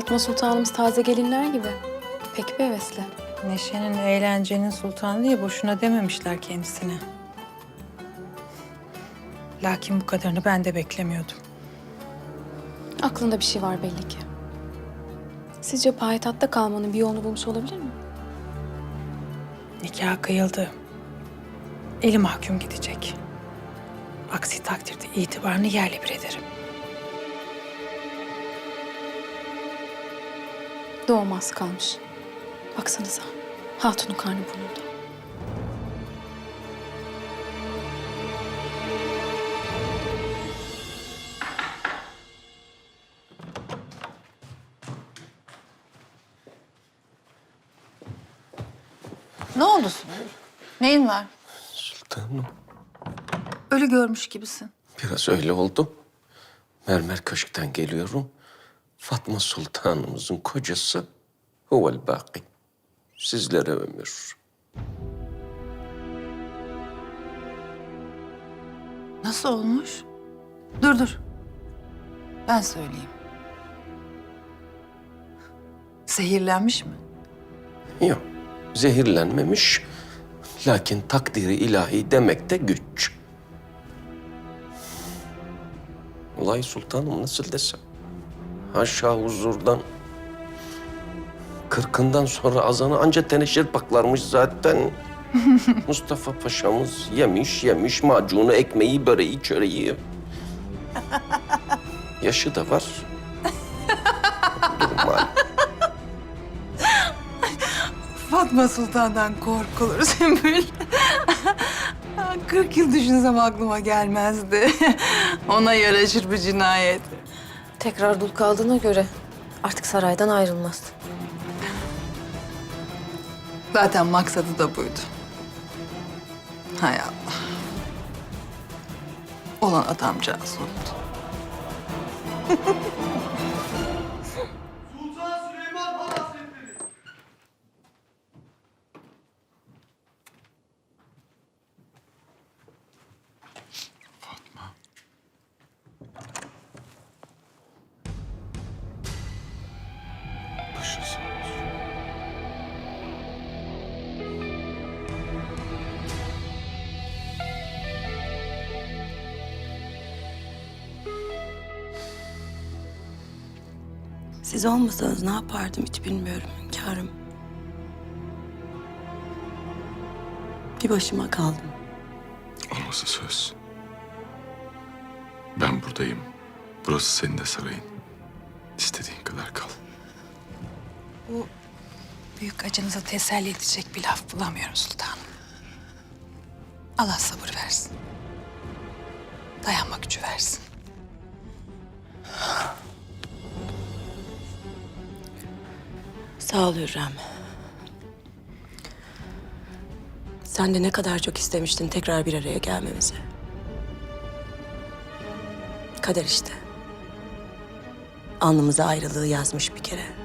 Fatma Sultanımız taze gelinler gibi. Pek bir hevesli. Neşenin, eğlencenin sultanı diye boşuna dememişler kendisine. Lakin bu kadarını ben de beklemiyordum. Aklında bir şey var belli ki. Sizce payitahtta kalmanın bir yolunu bulmuş olabilir mi? Nikah kıyıldı. Eli mahkum gidecek. Aksi takdirde itibarını yerle bir ederim. Doğmaz kalmış. Baksanıza. Hatunun karnı burnunda. Ne oldu? Neyin var? Sultanım, Ölü görmüş gibisin. biraz öyle oldum. Mermer Köşk'ten geliyorum. Fatma Sultanımızın kocası Huvel Baki. Sizlere ömür. Nasıl olmuş? Dur dur. Ben söyleyeyim. Zehirlenmiş mi? Yok, zehirlenmemiş. Lakin takdiri ilahi demek de güç. Olay sultanım nasıl desem. Haşa huzurdan. Kırkından sonra azanı anca teneşir baklarmış zaten. Mustafa Paşa'mız yemiş yemiş macunu, ekmeği, böreği, çöreği. Yaşı da var. Fatma Sultan'dan korkulur Sümbül. 40 yıl düşünsem aklıma gelmezdi. Ona yaraşır bir cinayet. Tekrar dul kaldığına göre artık saraydan ayrılmaz. Zaten maksadı da buydu. Hay Allah. Olan adamcağız oldu. Başı sağ olsun. Siz olmasanız ne yapardım hiç bilmiyorum hünkârım. Bir başıma kaldım. Olması söz. Ben buradayım. Burası senin de sarayın. İstediğin kadar kal. Bu büyük acınıza teselli edecek bir laf bulamıyorum sultanım. Allah sabır versin. Dayanma gücü versin. Sağ ol Hürrem. Sen de ne kadar çok istemiştin tekrar bir araya gelmemizi. Kader işte. Alnımıza ayrılığı yazmış bir kere.